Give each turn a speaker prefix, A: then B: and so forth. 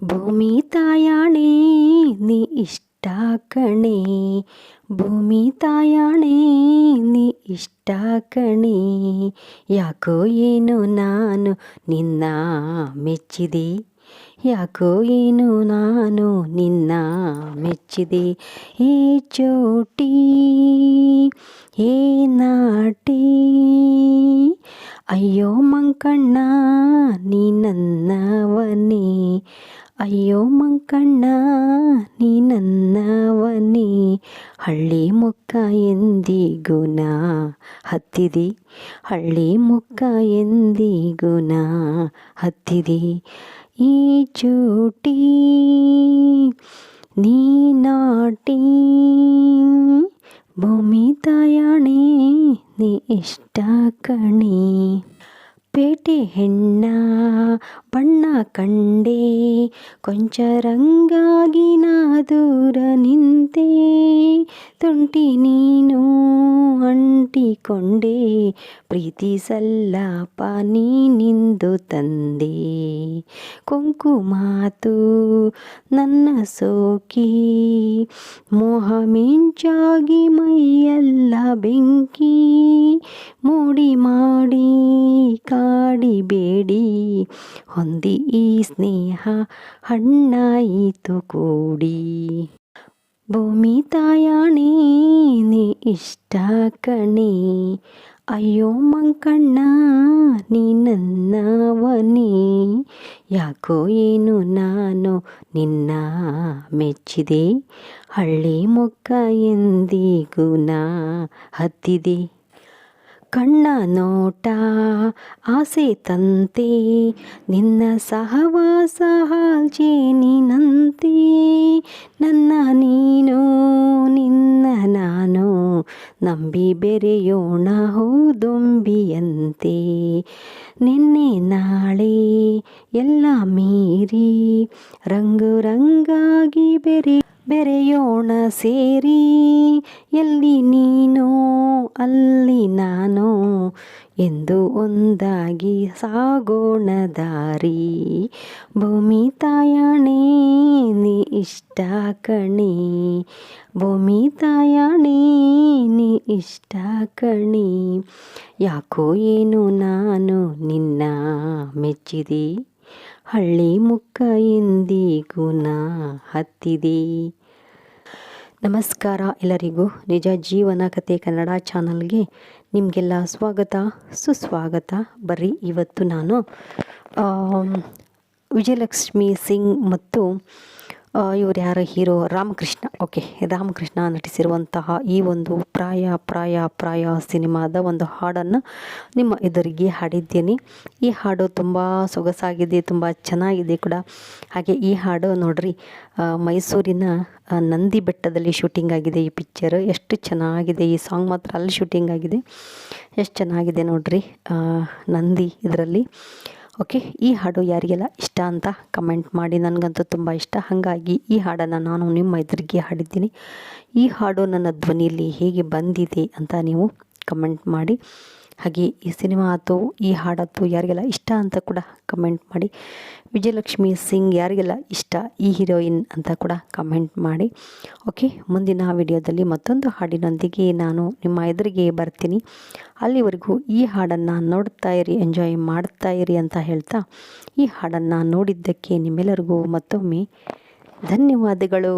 A: ಭೂಮಿ ತಾಯಾಣೆ ನೀ ಇಷ್ಟ ಕಣೆ ಭೂಮಿ ತಾಯಾಣೆ ನೀ ಇಷ್ಟ ಕಣೆ ಯಾಕೋ ಏನು ನಾನು ನಿನ್ನ ಮೆಚ್ಚಿದೆ ಯಾಕೋ ಏನು ನಾನು ನಿನ್ನ ಮೆಚ್ಚಿದೆ ಏ ಚೋಟಿ ಏ ನಾಟಿ ಅಯ್ಯೋ ಮಂಕಣ್ಣ ನೀ ನನ್ನವನೇ ಅಯ್ಯೋ ಮಂಕಣ್ಣ, ನೀ ನನ್ನವನೇ. ಹಳ್ಳಿ ಮುಕ್ಕ ಎಂದಿಗೂ ಹತ್ತಿದಿ? ಹಳ್ಳಿ ಮುಕ್ಕ ಎಂದಿಗೂ ಹತ್ತಿದಿ? ಹತ್ತಿದೆ ಈ ಚೂಟಿ ನೀ ನಾಟಿ. ಭೂಮಿ ತಾಯಣೆ ನೀ ಇಷ್ಟ ಕಣೆ. ಪೇಟೆ ಹೆಣ್ಣ, ಬಣ್ಣ ಕಂಡೆ, ಕೊಂಚ ರಂಗಾಗಿ ನಾ ದೂರ ನಿಂತೆ. ತುಂಟಿ ನೀನು ಅಂಟಿಕೊಂಡೆ, ಪ್ರೀತಿ ಸಲ್ಲಾಪ ನೀನಿಂದು ತಂದೆ. ಕೊಂಕು ಮಾತು ನನ್ನ ಸೋಕಿ, ಮೋಹ ಮಿಂಚಾಗಿ ಮೈಯೆಲ್ಲ ಬೆಂಕಿ. ಮೂಡಿ ಮಾಡಿ ಕಾಡಿಬೇಡಿ. ಹೊಂದಿ ಈ ಸ್ನೇಹ ಹಣ್ಣಾಯಿತು ಕೂಡಿ. ಭೂಮಿ ತಾಯಾಣೆ ಇಷ್ಟ ಕಣೆ. ಅಯ್ಯೋ ಮಂಕಣ್ಣ, ನೀ ನನ್ನವನೇ. ಯಾಕೋ ಏನು ನಾನು ನಿನ್ನ ಮೆಚ್ಚಿದೆ? ಹಳ್ಳಿ ಮುಕ್ಕ ಎಂದಿಗೂ ನಾ ಹತ್ತಿದೆ. ಕಣ್ಣ ನೋಟ, ಆಸೆ ತಂತೆ, ನಿನ್ನ ಸಹವಾಸ ಹಾಲ್ಜೇನಿನಂತೆ ನನ್ನ ನೀನು, ನಿನ್ನ ನಾನು, ನಂಬಿ ಬೆರೆಯೋಣ ಹೂದೊಂಬಿಯಂತೆ ನಿನ್ನೆ ನಾಳೆ ಎಲ್ಲ ಮೀರಿ, ರಂಗು ರಂಗಾಗಿ ಬೆರೆ ಬೆರೆಯೋಣ ಸೇರಿ, ಎಲ್ಲಿ ನೀನೋ, ಅಲ್ಲಿ ನಾನು ಎಂದು ಒಂದಾಗಿ ಸಾಗೋಣ ದಾರಿ. ಭೂಮಿ ತಾಯಾಣೆ, ನೀ ಇಷ್ಟ ಕಣಿ. ಭೂಮಿ ತಾಯಾಣೆ, ನೀ ಇಷ್ಟ ಕಣಿ. ಯಾಕೋ ಏನು ನಾನು ನಿನ್ನ ಮೆಚ್ಚಿದೆ. ಹಳ್ಳಿ ಮುಕ್ಕ ಎಂದಿಗೂ ನಾ ಹತ್ತಿದೆ. ನಮಸ್ಕಾರ ಎಲ್ಲರಿಗೂ. ನಿಜ ಜೀವನ ಕತೆ ಕನ್ನಡ ಚಾನಲ್ಗೆ ನಿಮಗೆಲ್ಲ ಸ್ವಾಗತ, ಸುಸ್ವಾಗತ. ಬರ್ರಿ, ಇವತ್ತು ನಾನು ವಿಜಯಲಕ್ಷ್ಮಿ ಸಿಂಗ್ ಮತ್ತು ಇವರು ಯಾರು? ಹೀರೋ ರಾಮಕೃಷ್ಣ. ಓಕೆ, ರಾಮಕೃಷ್ಣ ನಟಿಸಿರುವಂತಹ ಈ ಒಂದು ಪ್ರಾಯ ಪ್ರಾಯ ಪ್ರಾಯ ಸಿನಿಮಾದ ಒಂದು ಹಾಡನ್ನು ನಿಮ್ಮ ಎದುರಿಗೆ ಹಾಡಿದ್ದೇನೆ. ಈ ಹಾಡು ತುಂಬ ಸೊಗಸಾಗಿದೆ, ತುಂಬ ಚೆನ್ನಾಗಿದೆ ಕೂಡ. ಹಾಗೆ ಈ ಹಾಡು ನೋಡ್ರಿ ಮೈಸೂರಿನ ನಂದಿ ಬೆಟ್ಟದಲ್ಲಿ ಶೂಟಿಂಗ್ ಆಗಿದೆ ಈ ಪಿಕ್ಚರ್. ಎಷ್ಟು ಚೆನ್ನಾಗಿದೆ, ಈ ಸಾಂಗ್ ಮಾತ್ರ ಅಲ್ಲಿ ಶೂಟಿಂಗ್ ಆಗಿದೆ. ಎಷ್ಟು ಚೆನ್ನಾಗಿದೆ ನೋಡ್ರಿ ನಂದಿ ಇದರಲ್ಲಿ. ಓಕೆ, ಈ ಹಾಡು ಯಾರಿಗೆಲ್ಲ ಇಷ್ಟ ಅಂತ ಕಮೆಂಟ್ ಮಾಡಿ. ನನಗಂತೂ ತುಂಬ ಇಷ್ಟ. ಹಾಗಾಗಿ ಈ ಹಾಡನ್ನು ನಾನು ನಿಮ್ಮ ಎದುರಿಗೆ ಹಾಡಿದ್ದೀನಿ. ಈ ಹಾಡು ನನ್ನ ಧ್ವನಿಯಲ್ಲಿ ಹೇಗೆ ಬಂದಿದೆ ಅಂತ ನೀವು ಕಮೆಂಟ್ ಮಾಡಿ. ಹಾಗೆ ಈ ಸಿನಿಮಾ ಆಯ್ತು ಈ ಹಾಡಾಯ್ತು ಯಾರಿಗೆಲ್ಲ ಇಷ್ಟ ಅಂತ ಕೂಡ ಕಮೆಂಟ್ ಮಾಡಿ. ವಿಜಯಲಕ್ಷ್ಮಿ ಸಿಂಗ್ ಯಾರಿಗೆಲ್ಲ ಇಷ್ಟ ಈ ಹೀರೋಯಿನ್ ಅಂತ ಕೂಡ ಕಮೆಂಟ್ ಮಾಡಿ. ಓಕೆ ಮುಂದಿನ ವಿಡಿಯೋದಲ್ಲಿ ಮತ್ತೊಂದು ಹಾಡಿನೊಂದಿಗೆ ನಾನು ನಿಮ್ಮ ಎದುರಿಗೆ ಬರ್ತೀನಿ. ಅಲ್ಲಿವರೆಗೂ ಈ ಹಾಡನ್ನು ನೋಡ್ತಾ ಇರಿ ಎಂಜಾಯ್ ಮಾಡ್ತಾ ಇರಿ ಅಂತ ಹೇಳ್ತಾ ಈ ಹಾಡನ್ನು ನೋಡಿದ್ದಕ್ಕೆ ನಿಮ್ಮೆಲ್ಲರಿಗೂ ಮತ್ತೊಮ್ಮೆ ಧನ್ಯವಾದಗಳು.